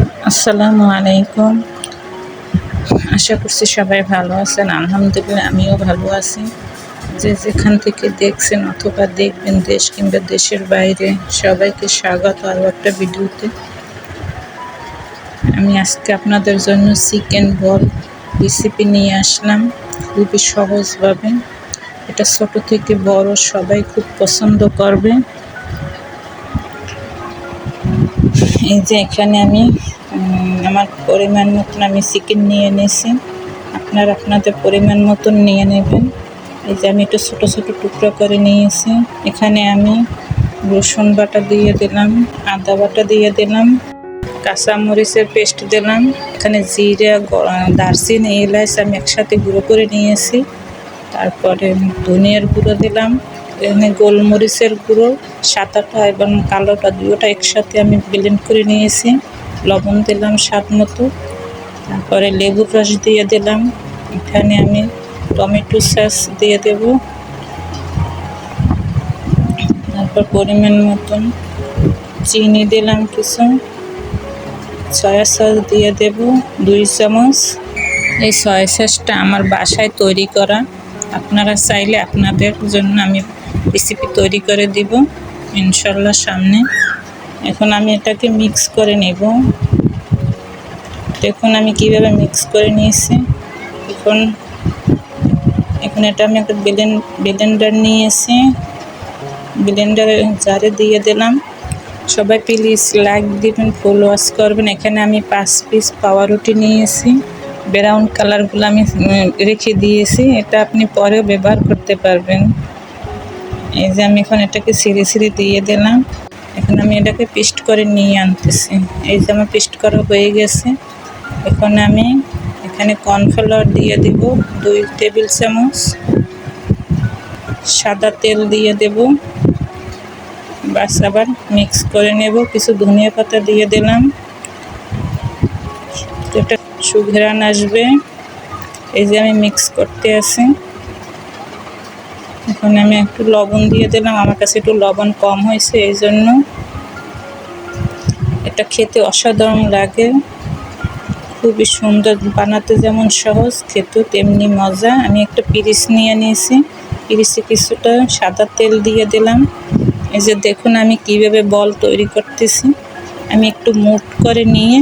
আসসালামু আলাইকুম। আশা করছি সবাই ভালো আছেন। আলহামদুলিল্লাহ, আমিও ভালো আছি। যে যেখান থেকে দেখছেন অথবা দেখবেন দেশ কিংবা দেশের বাইরে, সবাইকে স্বাগত আরও একটা ভিডিওতে। আমি আজকে আপনাদের জন্য চিকেন বল রেসিপি নিয়ে আসলাম। খুবই সহজভাবে। এটা ছোট থেকে বড়, সবাই খুব পছন্দ করবে। এই যে এখানে আমি আমার পরিমাণ মতন আমি চিকেন নিয়ে নিয়েছি আপনারা আপনাদের পরিমাণ মতন নিয়ে নেবেন। এই যে আমি একটু ছোটো ছোটো টুকরো করে নিয়েছি। এখানে আমি রসুন বাটা দিয়ে দিলাম, আদা বাটা দিয়ে দিলাম, কাঁচামরিচের পেস্ট দিলাম। এখানে জিরা দারচিনি, এলাচ আমি একসাথে গুঁড়ো করে নিয়েছি। তারপরে ধনিয়ার গুঁড়ো দিলাম। এখানে গোলমরিচের গুঁড়ো, সাদাটা এবং কালোটা দুটোটা একসাথে আমি ব্লেন্ড করে নিয়েছি। লবণ দিলাম স্বাদ মতো। তারপরে লেবুর রস দিয়ে দিলাম। এখানে আমি টমেটো সস দিয়ে দেব। তারপর পরিমাণ মতন চিনি দিলাম কিছু। সয়া সস দিয়ে দেব দুই চামচ। এই সয়া সসটা আমার বাসায় তৈরি করা। আপনারা চাইলে আপনাদের জন্য আমি রেসিপি তৈরি করে দিব, ইনশাল্লাহ সামনে। এখন আমি এটাকে মিক্স করে নেব। দেখুন আমি কীভাবে মিক্স করে নিয়েছি। এখন এখন এটা আমি একটা ব্লেন ব্লেন্ডার নিয়েছি। ব্লেন্ডারে জারে দিয়ে দিলাম। সবাই প্লিজ লাইক দিবেন ফুল ওয়াশ করবেন। এখানে আমি পাঁচ পিস পাউরুটি নিয়েছি। ব্রাউন কালারগুলো আমি রেখে দিয়েছি। এটা আপনি পরেও ব্যবহার করতে পারবেন। এই যে আমি এখন এটাকে সিঁড়ি সিঁড়ি দিয়ে দিলাম। এখন আমি এটাকে পেস্ট করে নিয়ে আনতেছি। এই যে আমার পেস্ট করা হয়ে গেছে। এখন আমি এখানে কর্নফ্লাওয়ার দিয়ে দিব, দুই টেবিল চামচ। সাদা তেল দিয়ে দেব। বাস আবার মিক্স করে নেব। কিছু ধনিয়া পাতা দিয়ে দিলাম। এটা সুঘেরান আসবে। এই যে আমি মিক্স করতে আছি। এখন আমি একটু লবণ দিয়ে দিলাম। আমার কাছে একটু লবণ কম হয়েছে, এই জন্য এটা খেতে অসাধারণ লাগে। খুবই সুন্দর, বানাতে যেমন সহজ, খেতেও তেমনি মজা। আমি একটা পিরিচ নিয়ে নিয়েছি। পিরিচে কিছুটা সাদা তেল দিয়ে দিলাম। এই যে দেখুন আমি কীভাবে বল তৈরি করতেছি। আমি একটু মুট করে নিয়ে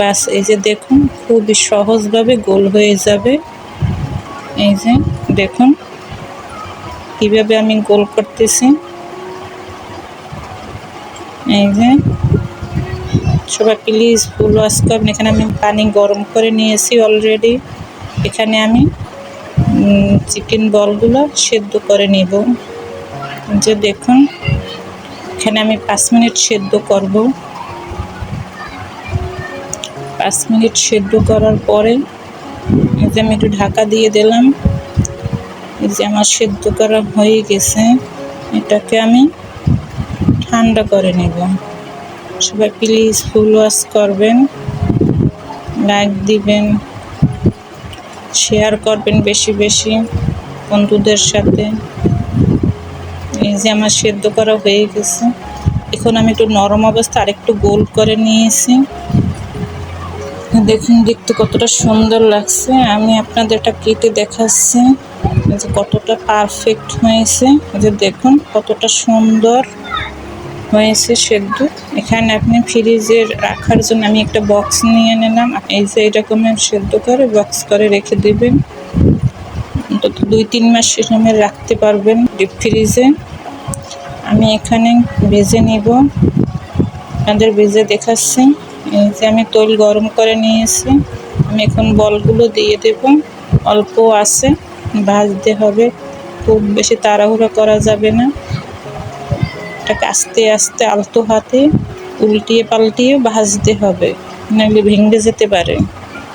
বাস এই যে দেখুন, খুবই সহজভাবে গোল হয়ে যাবে। এই যে দেখুন কীভাবে আমি গোল করতেছি? এই যে। সবাই প্লিজ ফুল ওয়াশ করবেন এখানে আমি পানি গরম করে নিয়েছি অলরেডি এখানে আমি চিকেন বলগুলো সেদ্ধ করে নিব। যে দেখুন, এখানে আমি পাঁচ মিনিট সেদ্ধ করব। পাঁচ মিনিট সেদ্ধ করার পরে যে আমি একটু ঢাকা দিয়ে দিলাম। এই যে আমার সেদ্ধ করা হয়ে গেছে, এটাকে আমি ঠান্ডা করে নেব। সবাই প্লিজ ফুল ওয়াশ করবেন লাইক দিবেন শেয়ার করবেন বেশি বেশি বন্ধুদের সাথে। এই যে আমার সেদ্ধ করা হয়ে গেছে। এখন আমি একটু নরম অবস্থা আরেকটু গোল করে নিয়েছি। দেখুন দেখতে কতটা সুন্দর লাগছে। আমি আপনাদের এটা কেটে দেখাচ্ছি। যে কতটা পারফেক্ট হয়েছে। যে দেখুন কতটা সুন্দর হয়েছে সেদ্ধ। এখানে আপনি ফ্রিজে রাখার জন্য আমি একটা বক্স নিয়ে নিলাম। এই যে এরকমের সেদ্ধ করে বক্স করে রেখে দেবেন। অন্তত দুই তিন মাস সেরকমের রাখতে পারবেন ডিপ ফ্রিজে আমি এখানে ভেজে নিব। আপনাদের ভেজে দেখাচ্ছি। এই যে আমি তৈল গরম করে নিয়েছি। আমি এখন বলগুলো দিয়ে দেব। অল্প আছে। ভাজতে হবে। খুব বেশি তাড়াহুড়ো করা যাবে না। এটাকে আস্তে আস্তে আলতো হাতে উল্টিয়ে পাল্টিয়ে ভাজতে হবে। নাহলে ভেঙে যেতে পারে।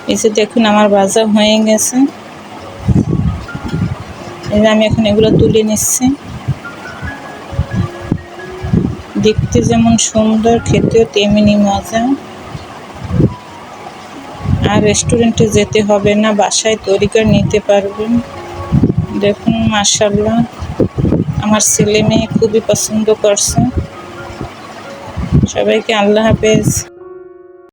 এই যে দেখুন আমার ভাজা হয়ে গেছে। এই আমি এখন এগুলো তুলে নিচ্ছি। দেখতে যেমন সুন্দর, খেতেও তেমনি মজা। আর রেস্টুরেন্টে যেতে হবে না, বাসায় তৈরি করে নিতে পারবেন। দেখুন মাসাল্লাহ আমার ছেলে মেয়ে খুবই পছন্দ করছে। সবাইকে আল্লাহ হাফেজ।